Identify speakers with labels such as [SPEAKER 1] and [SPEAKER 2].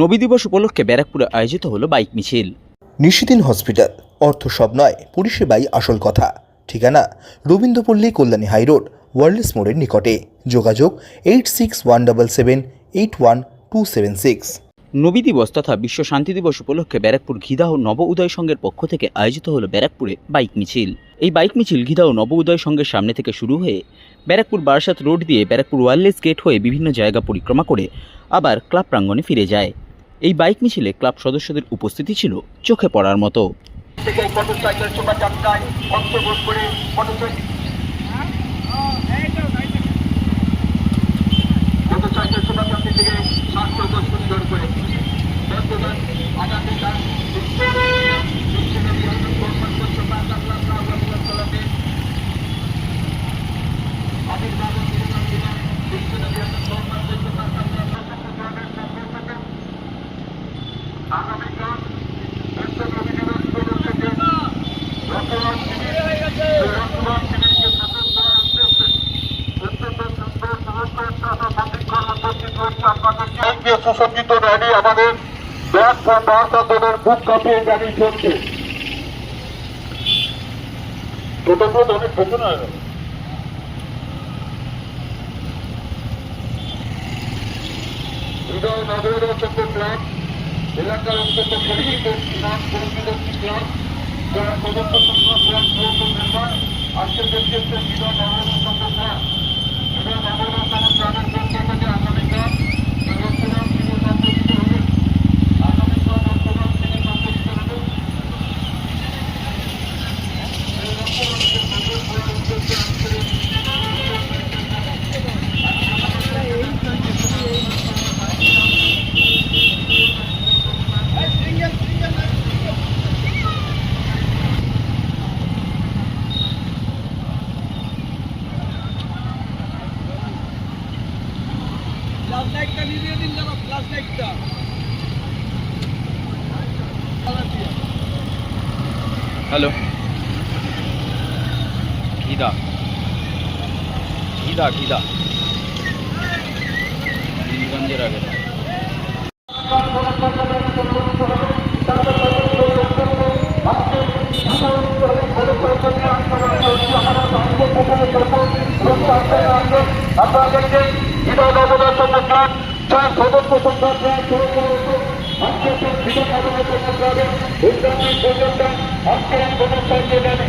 [SPEAKER 1] নবী দিবস উপলক্ষে ব্যারাকপুরে আয়োজিত হলো বাইক মিছিল।
[SPEAKER 2] নিশিদিন হসপিটাল অর্থ সব নয় পরিষেবাই আসল কথা। ঠিকানা রবীন্দ্রপল্লী কল্যাণী হাইরোড ওয়ার্ল্ডস মোড়ের নিকটে। যোগাযোগ eight six one double seven eight one two seven six.
[SPEAKER 1] নবী দিবস তথা বিশ্ব শান্তি দিবস উপলক্ষে ব্যারাকপুর ঘিদাহ নব উদয় সংঘের পক্ষ থেকে আয়োজিত হলো ব্যারাকপুরে বাইক মিছিল। এই বাইক মিছিল ঘিদাহ নব উদয় সংঘের সামনে থেকে শুরু হয়ে ব্যারাকপুর বারাসাত রোড দিয়ে ব্যারাকপুর ওয়ারলেস গেট হয়ে বিভিন্ন জায়গা পরিক্রমা করে আবার ক্লাব প্রাঙ্গণে ফিরে যায়। এই বাইক মিছিলে ক্লাব সদস্যদের উপস্থিতি ছিল চোখে পড়ার মতো।
[SPEAKER 3] থেকে সুসজ্জিত র্যালি আমাদের ব্যাগ বার্তা দলের বুক কাঁপিয়ে র্যালি চলছে টোটোগুলো অনেক পেছনে হয়ে গেল হৃদয় নগর চন্দ্র ক্লাব এলাকার অন্তত পরিচিত ক্লাব পরিচিত ক্লাব যারা সংখ্যা ক্লাব মেম্বার আজকে দেখতে হৃদয় নগর চন্দ্র ক্লাব
[SPEAKER 4] যেন প্লাস লাইটটা
[SPEAKER 1] হ্যালো ঘিদা ঘিদা ঘিদা নীলগঞ্জের আগে
[SPEAKER 3] আপনাদেরকে হৃদয় নবদার চার সদস্য সংখ্যা শুরু করত আজকে উদ্যানী পর্যন্ত আজকে
[SPEAKER 4] rally